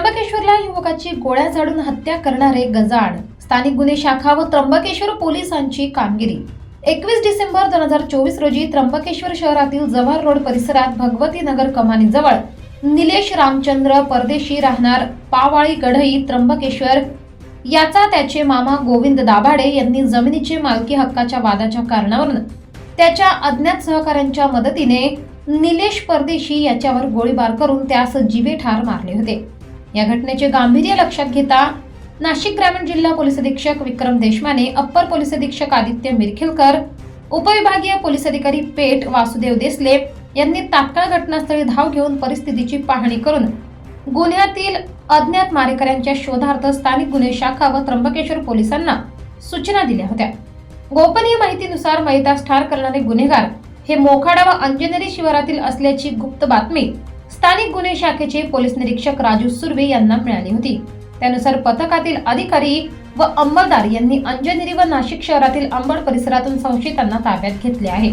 त्र्यंबकेश्वरला युवकाची गोळ्या झाडून हत्या करणारे गजाड स्थानिक गुन्हे शाखा व त्र्यंबकेश्वर पोलिसांची कामगिरी. एकवीस डिसेंबर दोन हजार चोवीस रोजी त्र्यंबकेश्वर शहरातील जव्हार रोड परिसरात भगवती नगर कमानीजवळ निलेश रामचंद्र परदेशी राहणार पावाळी गढई त्र्यंबकेश्वर याचा त्याचे मामा गोविंद दाभाडे यांनी जमिनीचे मालकी हक्काच्या वादाच्या कारणावरून त्याच्या अज्ञात सहकाऱ्यांच्या मदतीने निलेश परदेशी याच्यावर गोळीबार करून त्यास जीवे ठार मारले होते. या घटनेचे गांभीर्य लक्षात घेता नाशिक ग्रामीण जिल्हा पोलीस अधीक्षक विक्रम देशमाने अप्पर पोलीस अधीक्षक आदित्य मिरखेलकर उपविभागीय पोलीस अधिकारी पेठ वासुदेव देसले यांनी तात्काळ घटनास्थळी धाव घेऊन परिस्थितीची पाहणी करून गुन्ह्यातील अज्ञात मारेकऱ्यांच्या शोधार्थ स्थानिक गुन्हे शाखा व त्र्यंबकेश्वर पोलिसांना सूचना दिल्या होत्या. गोपनीय माहितीनुसार मैदास ठार करणारे गुन्हेगार हे मोखाडा व अंजनेरी शिवारातील असल्याची गुप्त बातमी स्थानिक गुन्हे शाखेचे पोलीस निरीक्षक राजू सुर्वे यांना मिळाली होती. त्यानुसार पथकातील अधिकारी व अंमलदार यांनी अंजनेरी व नाशिक शहरातील अंबड परिसरातून संशयितांना ताब्यात घेतले आहे.